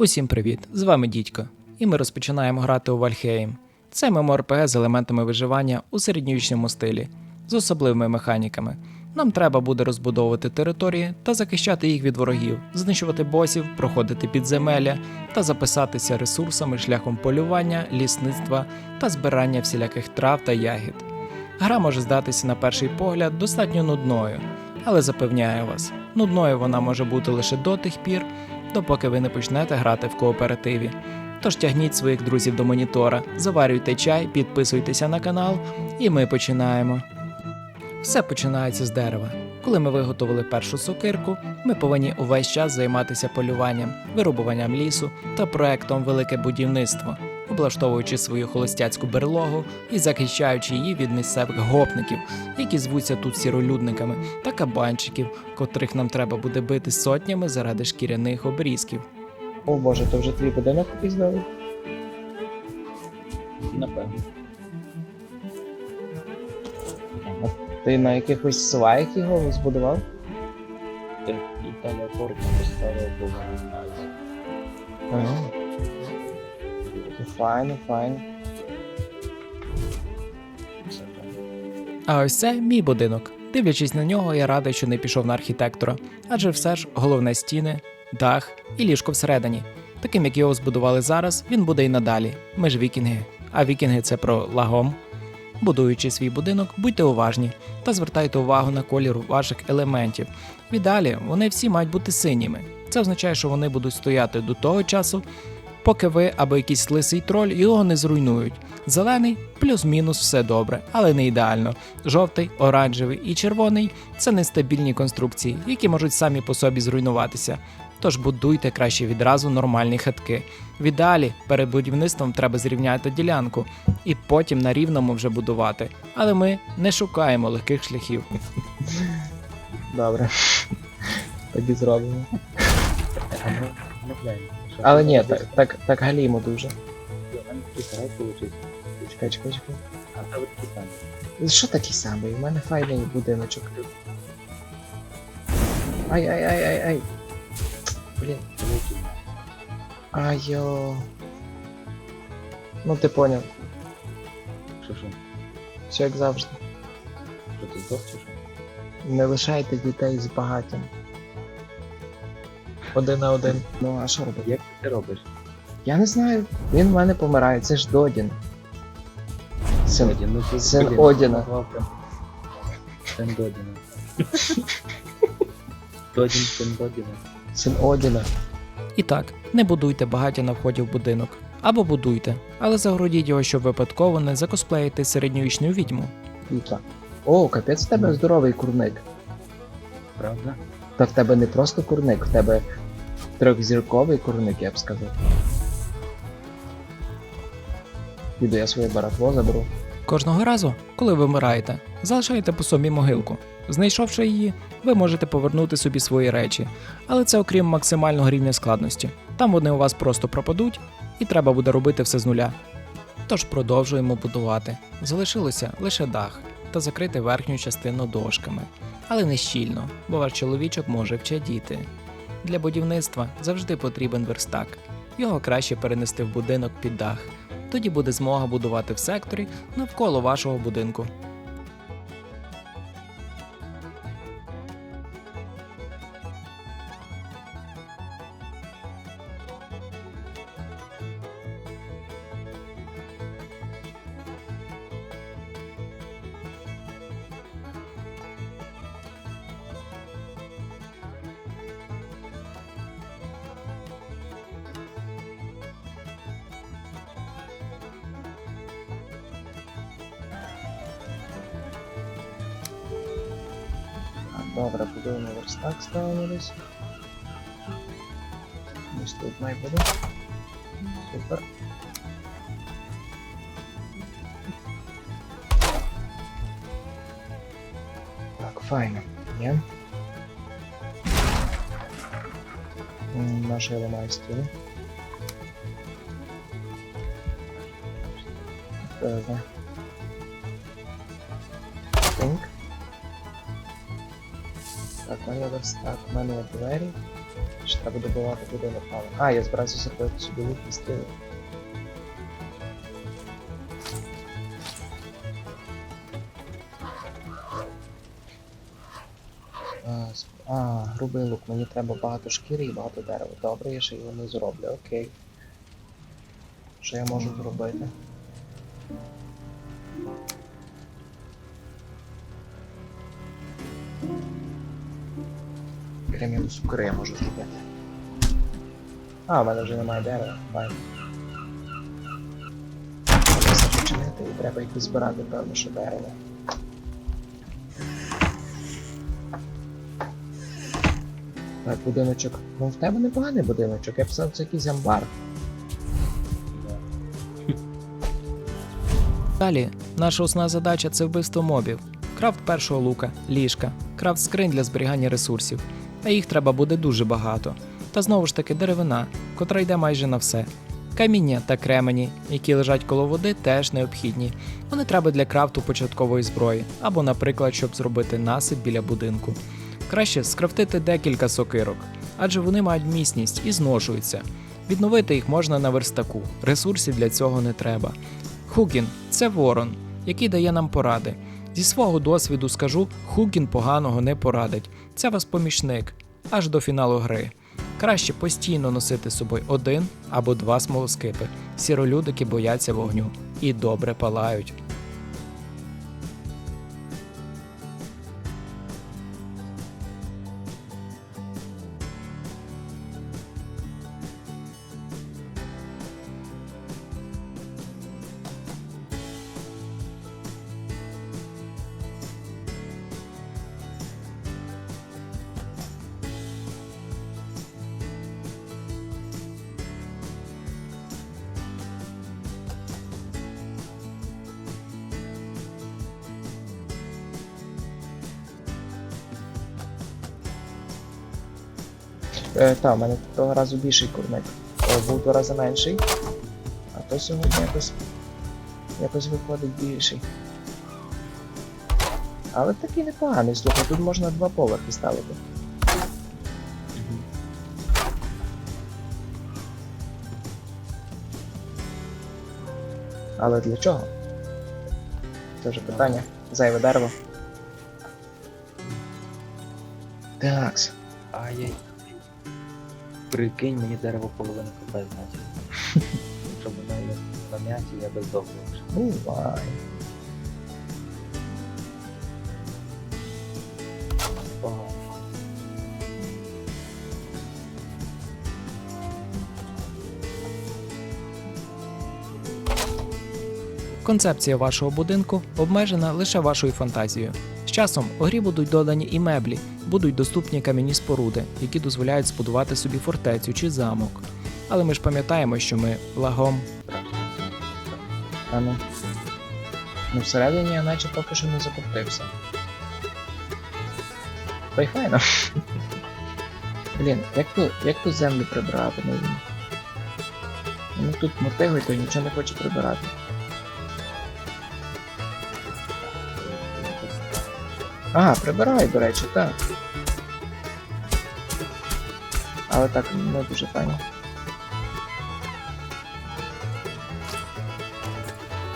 Усім привіт! З вами Дідько, і ми розпочинаємо грати у Вальхейм. Це ММОРПГ з елементами виживання у середньовічному стилі, з особливими механіками. Нам треба буде розбудовувати території та захищати їх від ворогів, знищувати босів, проходити підземелля та записатися ресурсами шляхом полювання, лісництва та збирання всіляких трав та ягід. Гра може здатися на перший погляд достатньо нудною, але запевняю вас, нудною вона може бути лише до тих пір, допоки ви не почнете грати в кооперативі. Тож тягніть своїх друзів до монітора, заварюйте чай, підписуйтеся на канал, і ми починаємо. Все починається з дерева. Коли ми виготовили першу сокирку, ми повинні увесь час займатися полюванням, вирубуванням лісу та проектом Велике будівництво, облаштовуючи свою холостяцьку берлогу і захищаючи її від місцевих гопників, які звуться тут сіролюдниками, та кабанчиків, котрих нам треба буде бити сотнями заради шкіряних обрізків. О боже, то вже твій будинок якийсь? Напевно. Ти на якихось сваях його збудував? Ти Італія Форд поставив був. Ага. Файно, файно. А ось це мій будинок. Дивлячись на нього, я радий, що не пішов на архітектора, адже все ж головне стіни, дах і ліжко всередині. Таким як його збудували зараз, він буде і надалі. Ми ж вікінги. А вікінги це про лагом. Будуючи свій будинок, будьте уважні та звертайте увагу на колір ваших елементів. В ідеалі вони всі мають бути синіми. Це означає, що вони будуть стояти до того часу, поки ви або якийсь лисий троль його не зруйнують. Зелений плюс-мінус все добре, але не ідеально. Жовтий, оранжевий і червоний це нестабільні конструкції, які можуть самі по собі зруйнуватися. Тож будуйте краще відразу нормальні хатки. В ідеалі перед будівництвом треба зрівняти ділянку і потім на рівному вже будувати. Але ми не шукаємо легких шляхів. Добре. Тоді зробимо. Але ні, так, так, так галімо дуже. Чекай, чекай, чекай. А тебе такий самий. Що такий самий? У мене файний будиночок. Ай, ай, ай, ай, ай. Блін. Айо. Ну ти поняв. Що що? Все як завжди. Що ти здох чи що? Не лишайте дітей з багаттям. Один на один. Ну а що робити? Як ти це робиш? Я не знаю. Він в мене помирає, це ж Додін. Син, Додін, ну ти син блін, Одіна. прям. Син Додіна. Додін, син Додіна. син Одіна. І так, не будуйте багаття на вході в будинок. Або будуйте, але загородіть його, щоб випадково не закосплеїти середньовічну відьму. Віка. О, капець в тебе здоровий курник. Правда? Та в тебе не просто курник, в тебе трьохзірковий курник, я б сказав. Піду я своє барахло заберу. Кожного разу, коли ви вмираєте, залишайте по собі могилку. Знайшовши її, ви можете повернути собі свої речі, але це окрім максимального рівня складності. Там вони у вас просто пропадуть, і треба буде робити все з нуля. Тож продовжуємо будувати. Залишилося лише дах та закрити верхню частину дошками, але не щільно, бо ваш чоловічок може вчадіти. Для будівництва завжди потрібен верстак. Його краще перенести в будинок під дах. Тоді буде змога будувати в секторі навколо вашого будинку. Добре, будуємо верстак, ставимо десь. Ось тут має бути. Супер. Так, файно. Є. М, Наша я ламаю стіни. Е, Да. Так, у мене є двері. Ще треба добивати будинок мало. А, я збирався зробити собі лук і стріли. А, грубий лук, мені треба багато шкіри і багато дерева. Добре, я ще його не зроблю, окей. Що я можу зробити? Цукри я можу зробити. А, в мене вже немає дерева, файн. Треба все починити і треба якось збирати, певно, що дерево. Так, будиночок. Ну в тебе непоганий будиночок, я сказав, це якийсь амбар. Далі, наша основна задача це вбивство мобів, крафт першого лука, ліжка, крафт скринь для зберігання ресурсів. А їх треба буде дуже багато. Та знову ж таки деревина, котра йде майже на все. Каміння та кремені, які лежать коло води, теж необхідні. Вони треба для крафту початкової зброї, або, наприклад, щоб зробити насип біля будинку. Краще скрафтити декілька сокирок, адже вони мають міцність і зношуються. Відновити їх можна на верстаку, ресурсів для цього не треба. Хугін це ворон, який дає нам поради. Зі свого досвіду скажу, Хукін поганого не порадить. Це вас помічник аж до фіналу гри. Краще постійно носити з собою один або два смолоскипи. Сіролюдики бояться вогню і добре палають. Е, та, в мене того разу більший курник. Е, був два рази менший. А то сьогодні якось. якось виходить більший. Але такий непоганий, слухай, тут можна два поверхи ставити. Але для чого? Це вже питання. Зайве дерево. Такс. Прикинь, мені дерево половину КП значить. Якщо мене на м'яті, я би здохнув. Бувай. Концепція вашого будинку обмежена лише вашою фантазією. З часом у грі будуть додані і меблі, будуть доступні кам'яні споруди, які дозволяють збудувати собі фортецю чи замок. Але ми ж пам'ятаємо, що ми лагом. Страшно. А ну. Всередині я наче поки що не закоптився. Та й файно. Блін, як ту, як ту землю прибирати? Ну тут мотиги, то нічого не хоче прибирати. А, прибирай, до речі, так. Але так не дуже файно.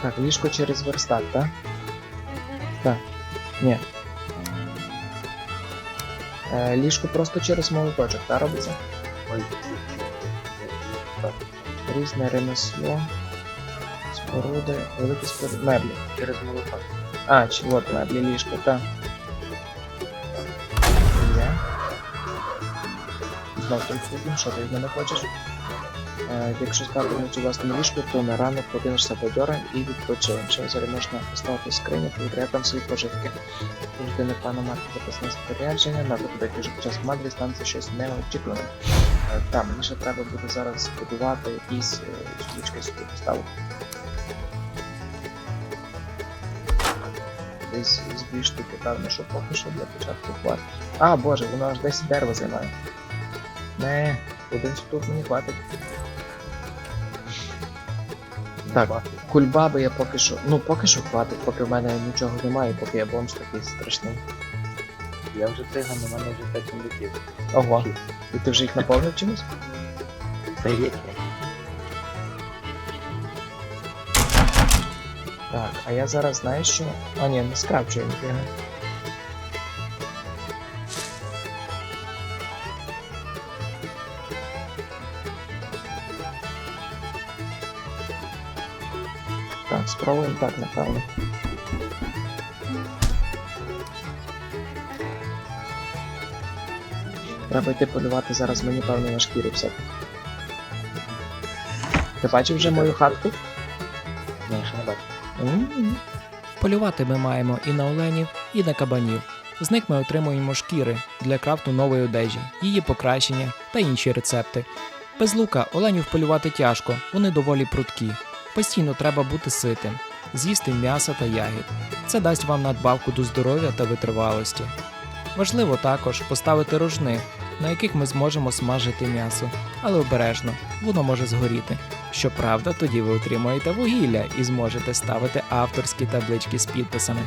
Так, ліжко через верстак, так? Так. Ні. Е, ліжко просто через молоточок, так робиться? Ой. Так, Різне ремесло, споруди, великі споруди, меблі. через молоко. А, чи от меблі, ліжко, так. Знов кухня, що ти від хочеш? Е, якщо на цю власну ліжку, то на ранок подивишся бадьором і відпочинеш. Ще зараз можна поставити скриню, повітря там свої пожитки. Людини пана Марка записне спорядження, надо буде дуже під час команди станеться щось неочікуване. Е, Та, мені ще треба буде зараз будувати якісь е, штучки собі поставити. Десь з дві штуки, певно, що поки що для початку хватить. А, боже, воно аж 10 дерева займає. Не, один штук мені хватить. Так, кульбаби я поки що. Ну, поки що хватить, поки в мене нічого немає, поки я бомж такий страшний. Я вже циган, у мене вже 5 сундуків. Ого. І ти вже їх наповнив чимось? Здається. Так, а я зараз знаю, що. А ні, не скрафчую ніфіга. Так, спробуємо так, напевно. Треба йти полювати зараз мені певно на шкіру все. Ти бачив вже мою хатку? Ні, ще не бачу. М. Полювати ми маємо і на оленів, і на кабанів. З них ми отримуємо шкіри для крафту нової одежі, її покращення та інші рецепти. Без лука оленів полювати тяжко, вони доволі прудкі. Постійно треба бути ситим, з'їсти м'яса та ягід. Це дасть вам надбавку до здоров'я та витривалості. Важливо також поставити рожни, на яких ми зможемо смажити м'ясо, але обережно, воно може згоріти. Щоправда, тоді ви отримаєте вугілля і зможете ставити авторські таблички з підписами.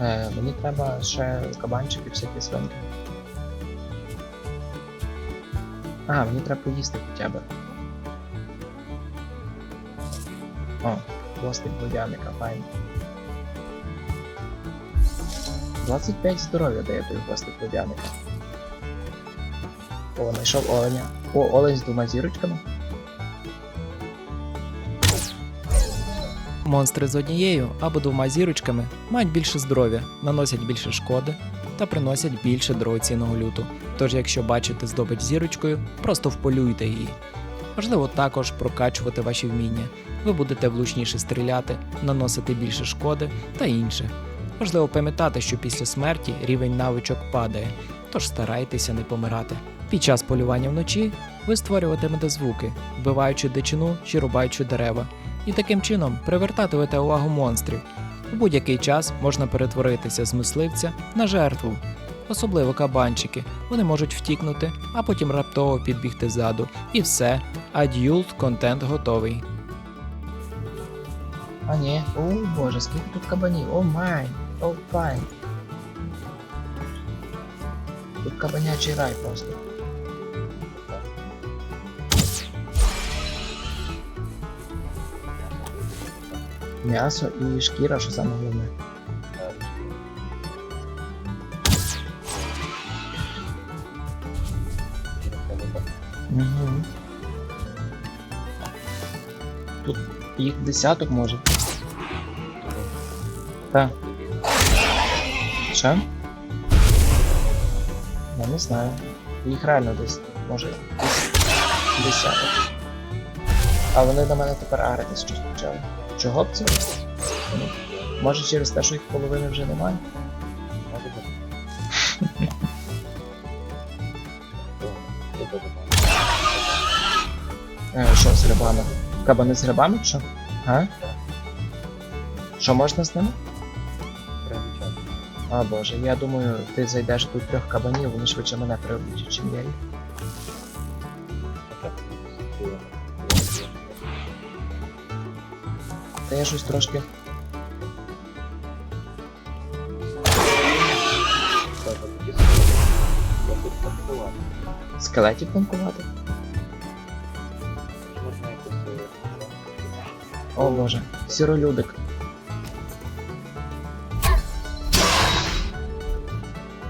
Е, мені треба ще кабанчики всякі свинки. А, мені треба поїсти хоча б. О, хвостик водяника, файно. 25 здоров'я дає той хвостик водяника. О, знайшов оленя. О, олень з двома зірочками. Монстри з однією або двома зірочками мають більше здоров'я, наносять більше шкоди та приносять більше дорогоцінного люту. Тож, якщо бачите здобич зірочкою, просто вполюйте її. Важливо також прокачувати ваші вміння. Ви будете влучніше стріляти, наносити більше шкоди та інше. Важливо пам'ятати, що після смерті рівень навичок падає, тож старайтеся не помирати. Під час полювання вночі ви створюватимете звуки, вбиваючи дичину чи рубаючи дерева і таким чином привертатимете увагу монстрів. У будь-який час можна перетворитися з мисливця на жертву. Особливо кабанчики, вони можуть втікнути, а потім раптово підбігти ззаду. І все, ад'юлт контент готовий. А ні. О боже, скільки тут кабанів. О май. О файн. Тут кабанячий рай просто. М'ясо і шкіра, що саме головне. Тут їх десяток може. Так. Що? Я не знаю. Їх реально десь, може, десяток. А вони до мене тепер аритись щось почали. Чого б це? Ну, Може через те, що їх половини вже немає? О, Е, що з грибами? Кабани з грибами чи що? А? Що можна з ними? А боже, я думаю, ти зайдеш тут трьох кабанів, вони швидше мене приб'ють, чим я їх. Та я щось трошки. Скелетів танкувати? О боже, сіролюдик.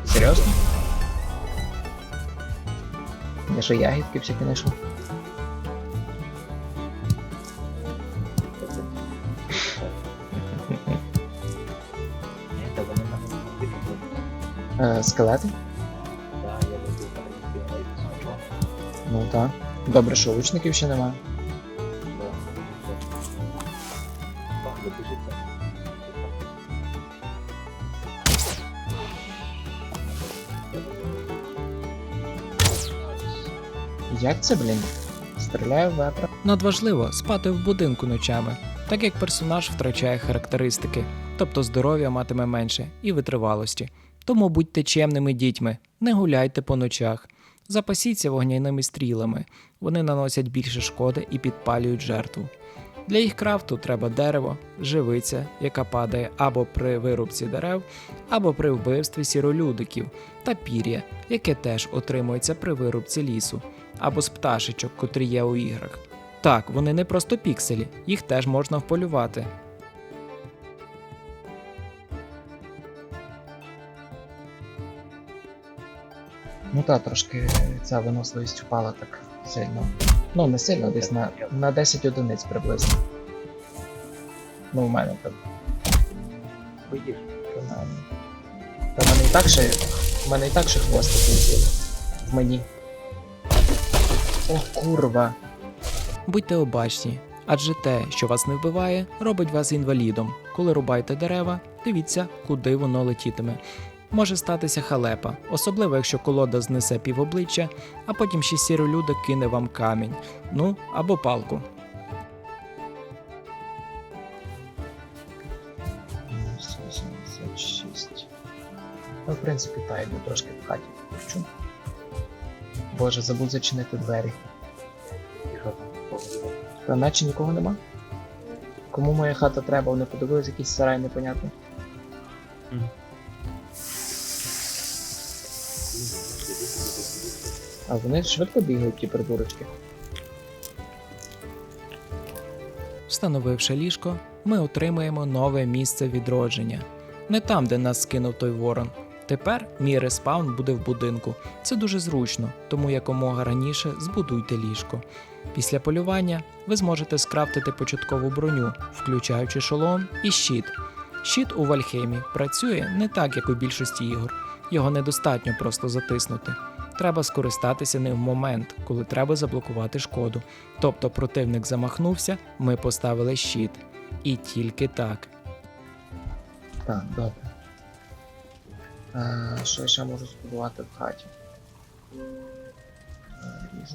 Серйозно? Я що ягідки всякі знайшов? Е, скелети? Так, я перенести навіть смачно. Ну так. Добре, що лучників ще немає. Як це, блін? Стріляю в вепра. Надважливо спати в будинку ночами, так як персонаж втрачає характеристики, тобто здоров'я матиме менше і витривалості. Тому будьте чемними дітьми, не гуляйте по ночах. Запасіться вогняними стрілами, вони наносять більше шкоди і підпалюють жертву. Для їх крафту треба дерево, живиця, яка падає або при вирубці дерев, або при вбивстві сіролюдиків, та пір'я, яке теж отримується при вирубці лісу, або з пташечок, котрі є у іграх. Так, вони не просто пікселі, їх теж можна вполювати. Ну так, трошки ця виносливість впала так сильно. Ну, не сильно, десь на, на 10 одиниць приблизно. Ну, у мене так, Вийдеш. принаймні. Та в мене і так ще. В мене і так ще хвостик летів. В мені. О, курва. Будьте обачні, адже те, що вас не вбиває, робить вас інвалідом. Коли рубаєте дерева, дивіться, куди воно летітиме. Може статися халепа, особливо якщо колода знесе півобличчя, а потім ще сіролюдик кине вам камінь, ну або палку. Ну, в принципі, та йду трошки в хаті почу. Боже, забув зачинити двері. Та наче нікого нема? Кому моя хата треба? Вони подивились якийсь сарай непонятний. А вони швидко бігають, ті придурочки. Встановивши ліжко, ми отримаємо нове місце відродження. Не там, де нас скинув той ворон. Тепер мій респаун буде в будинку. Це дуже зручно, тому якомога раніше збудуйте ліжко. Після полювання ви зможете скрафтити початкову броню, включаючи шолом і щит. Щит у Вальхеймі працює не так, як у більшості ігор. Його недостатньо просто затиснути. Треба скористатися ним в момент, коли треба заблокувати шкоду. Тобто противник замахнувся, ми поставили щит. І тільки так. Так, добре. А, що я ще можу збудувати в хаті? Якісь.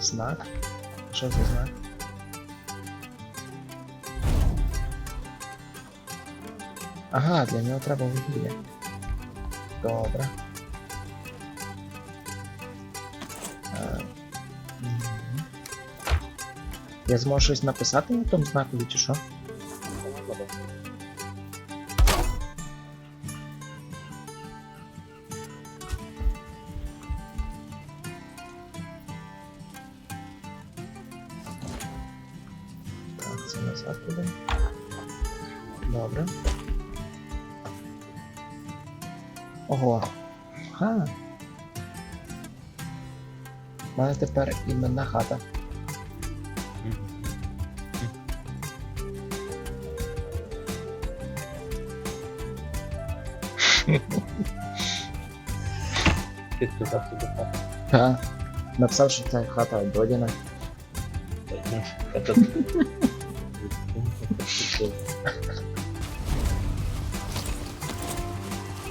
Знак? Що за знак? Ага, для нього треба вугілля. Добре. Е. Я зможу щось написати на тому знаку чи що? Тепер іменна хата. Підписав собі хату. Ха. Написав, що це хата Додіна.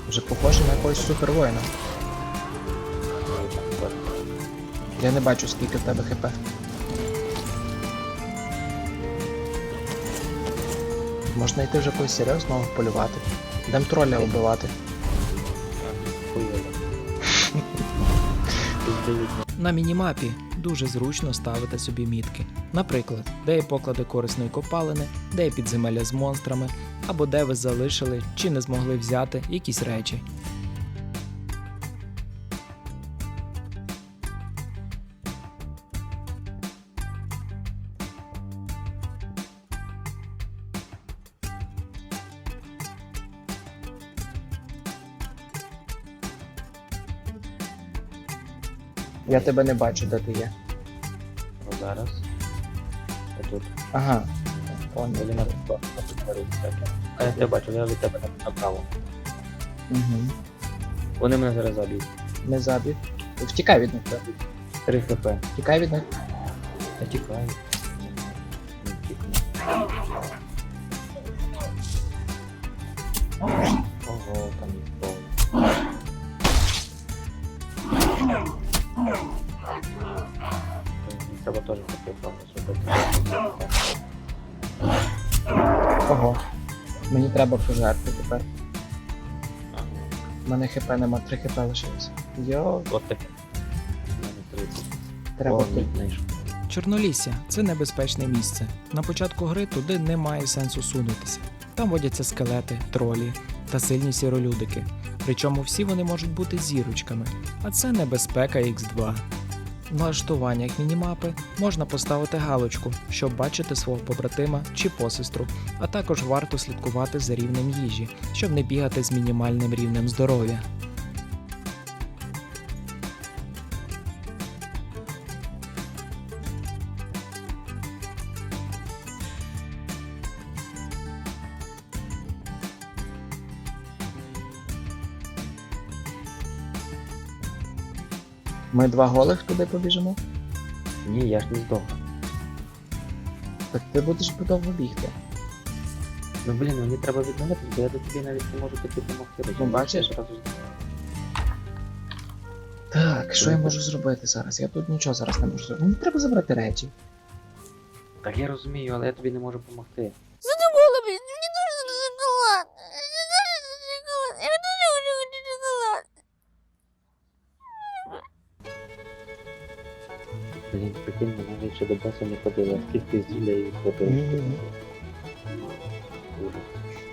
Вже похоже на якогось супервоїна. Я не бачу, скільки в тебе хп. Можна йти вже когось серйозного полювати. Йдем троля вбивати. На мінімапі дуже зручно ставити собі мітки. Наприклад, де є поклади корисної копалини, де є підземелля з монстрами, або де ви залишили чи не змогли взяти якісь речі. Я тебе не бачу, де ти є. Ну зараз. Отут. Ага. Понял. Далі на тут. А я тебе бачу, я від тебе на- направо. Угу. Вони мене зараз заб'ють. Не забіг. Втікай від них. 3 хп. Втікай від них. Я тікаю. Не втікну. Треба пожерти тепер. У мене хп нема, 3 хп лишилось. Йо, От таке. У мене 30. треба знайшов. Чорнолісся це небезпечне місце. На початку гри туди немає сенсу сунутися. Там водяться скелети, тролі та сильні сіролюдики. Причому всі вони можуть бути зірочками, а це небезпека X2. Налаштуваннях мінімапи можна поставити галочку, щоб бачити свого побратима чи посестру, а також варто слідкувати за рівнем їжі, щоб не бігати з мінімальним рівнем здоров'я. Ми два голих туди побіжимо. Ні, я ж не здох. Так ти будеш довго бігти. Ну блін, мені треба відновити, бо я до тобі навіть не можу тобі допомогти. Ну, бачиш? Так, що я можу зробити зараз? Я тут нічого зараз не можу зробити. Мені треба забрати речі. Так я розумію, але я тобі не можу допомогти. Блін, прикинь, ми навіть ще до боса не ходили, а скільки зілля і відходили. Мгм.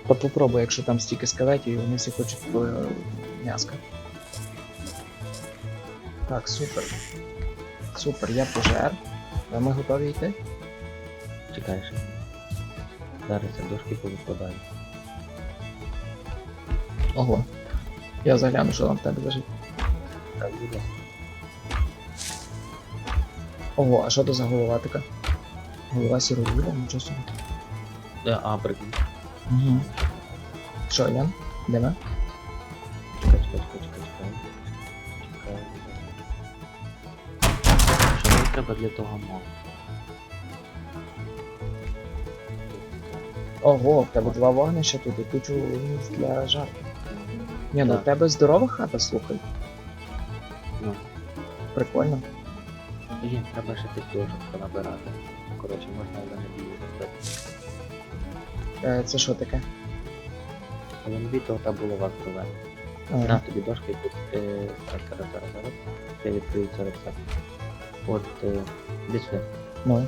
Та попробуй, якщо там стільки скелетів, і вони всі хочуть твоє м'яска. Так, супер. Супер, я пожер. А ми готові йти? Чекаєш. Зараз я дошки повикладаю. Ого. Я загляну, що там в тебе лежить. Так буде. Ого, а що то за голова така? Голова сіровіла, нічого собі. Е, А, прикинь. Угу. Що, Ян? Йдемо? Чекай, чекай, чекай, чекай, чекай. Чекай. Що мені треба для того мов? Ого, в тебе два вогнища тут і кучу місць для жарки. Ні, ну в тебе здорова хата, слухай. Ну. Прикольно. Блін, треба ще тих дошок понабирати. Коротше, можна але не бій зробити. Е, це що таке? Бій, то та булава здорова. А, На тобі дошки тут. Е, зараз, зараз, зараз, зараз. Я відкрию це рецепт. От, е, іди сюди. ну.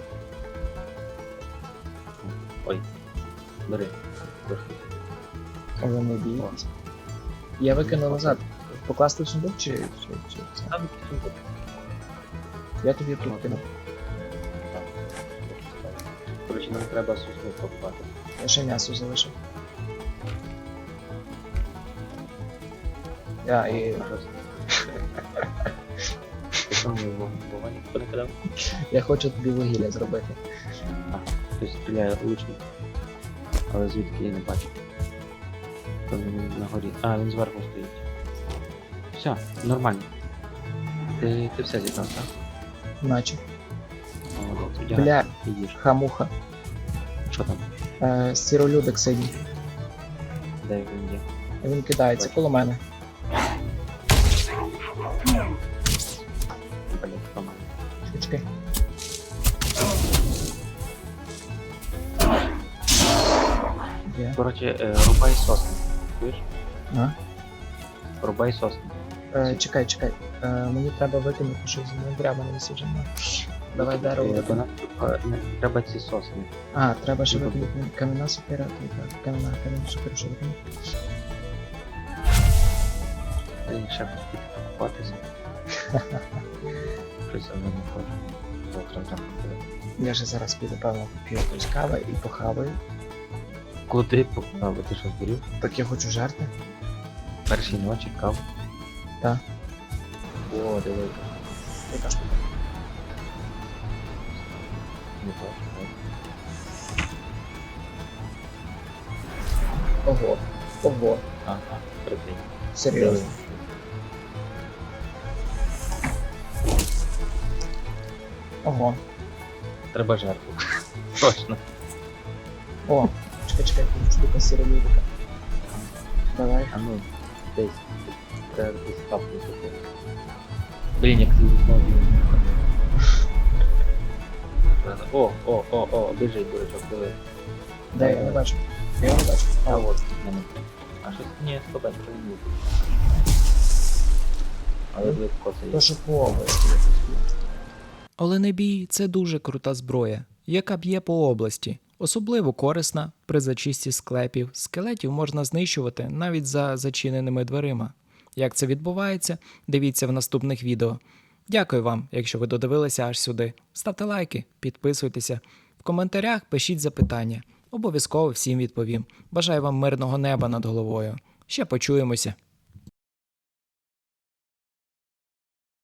Ой. Бери. Дошки. Але не бійтесь. Я викину назад. Покласти в сундук чи, чи, чи це? Там сундук. Я тобі тут кину. Коротше, нам треба сусну покупати. Я ще м'ясо залишив. Я і. Я хочу тобі вугілля зробити. А, Хтось стріляє лучник. Але звідки я не бачу. Він на горі. А, він зверху стоїть. Все, нормально. Ти, ти все зібрав, так? Наче. Я Бля, їдеш. хамуха. Що там? Е, сіролюдик синій. Де він є? Він кидається коло мене. Блін, хто мене? Чекай. Є. Коротше, е, рубай сосни. Чуєш? А? Рубай сосни. Е, чекай, чекай. Е, мені треба викинути щось з інвентаря, мене висіджено. Давай дерево. Е, викину. нам е, не треба ці сосни. А, треба ще Ну, викинути кам'яна так, кам'яна, кам'яна сокира, що викинути. Ще покупатися. Щось я не. Завтра буде. Я же зараз піду, певно, поп'ю якусь кави і похаваю. Куди покупав? Ти що зберів? Так я хочу жарти. Першій ночі кав. Так. О, диви. Яка штука? Не бачу. Ого. Ого. Ага, прикинь. Серйозно. Ого. Треба жертву. Точно. О, чекай, чекай, тут штука сіровідика. Давай. А ну, десь. Треба десь капнути. Блін, як ти знову. О, о, о, о, біжить, дурачок, диви. Де я не бачу. Я не бачу. А А, от, в мене. А щось, ні, 100 метрів не буде. Але близько це є. якось було. Оленебій це дуже крута зброя, яка б'є по області, особливо корисна при зачисті склепів. Скелетів можна знищувати навіть за зачиненими дверима. Як це відбувається, дивіться в наступних відео. Дякую вам, якщо ви додивилися аж сюди. Ставте лайки, підписуйтеся. В коментарях пишіть запитання. Обов'язково всім відповім. Бажаю вам мирного неба над головою. Ще почуємося.